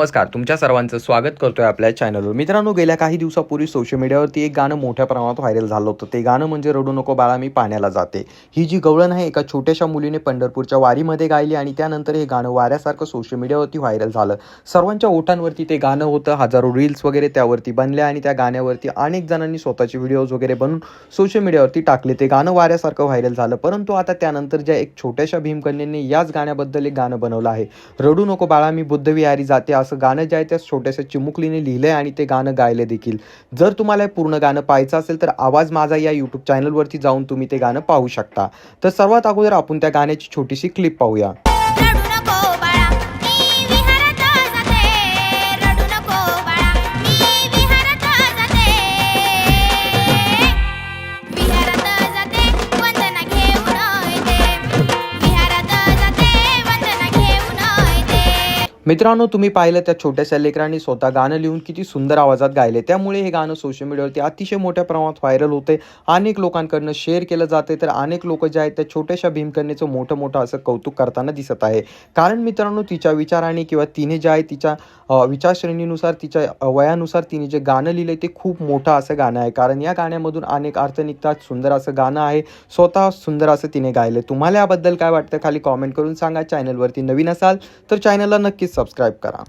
नमस्कार तुमच्या सर्वांचं स्वागत करतोय आपल्या चॅनलवर मित्रांनो गेल्या काही दिवसापूर्वी सोशल मीडियावरती एक गाणं मोठ्या प्रमाणात व्हायरल झालं होतं. ते गाणं म्हणजे रडू नको बाळा मी पाण्याला जाते. ही जी गवळण आहे एका छोट्याशा मुलीने पंढरपूरच्या वारीमध्ये गायली आणि त्यानंतर हे गाणं वाऱ्यासारखं सोशल मीडियावरती व्हायरल झालं. सर्वांच्या ओठांवरती ते गाणं होतं हजारो रील्स वगैरे त्यावरती बनल्या आणि त्या गाण्यावरती अनेक जणांनी स्वतःचे व्हिडिओज वगैरे बनवून सोशल मीडियावरती टाकले. ते गाणं वाऱ्यासारखं व्हायरल झालं. परंतु आता त्यानंतर ज्या एक छोट्याशा भीमकन्येने याच गाण्याबद्दल एक गाणं बनवलं आहे. रडू नको बाळा मी बुद्धविहारी जाते असं गाणं जे आहे त्या छोट्याशा चिमुकलीने लिहिलं आहे आणि ते गाणं गायले देखील. जर तुम्हाला हे पूर्ण गाणं पाहायचं असेल तर आवाज माझा या यूट्यूब चॅनलवरती जाऊन तुम्ही ते गाणं पाहू शकता. तर सर्वात अगोदर आपण त्या गाण्याची छोटीशी क्लिप पाहूया. मित्रांनो तुम्ही पाहिलं त्या छोट्याशा लेकरांनी स्वतः गाणं लिहून किती सुंदर आवाजात गायले. त्यामुळे हे गाणं सोशल मीडियावरती अतिशय मोठ्या प्रमाणात व्हायरल होते. अनेक लोकांकडनं शेअर केलं जाते तर अनेक लोक जे आहेत त्या छोट्याशा भीमकन्याचं मोठं मोठं असं कौतुक करताना दिसत आहे. कारण मित्रांनो तिच्या विचाराने किंवा तिने जे आहे तिच्या विचारश्रेणीनुसार तिच्या वयानुसार तिने जे गाणं लिहिलं ते खूप मोठं असं गाणं आहे. कारण या गाण्यामधून अनेक अर्थ निघतात. सुंदर असं गाणं आहे. स्वतः सुंदर असं तिने गायलं तुम्हाला याबद्दल काय वाटतं खाली कॉमेंट करून सांगा. चॅनलवरती नवीन असाल तर चॅनलला नक्कीच सबस्क्राईब करा.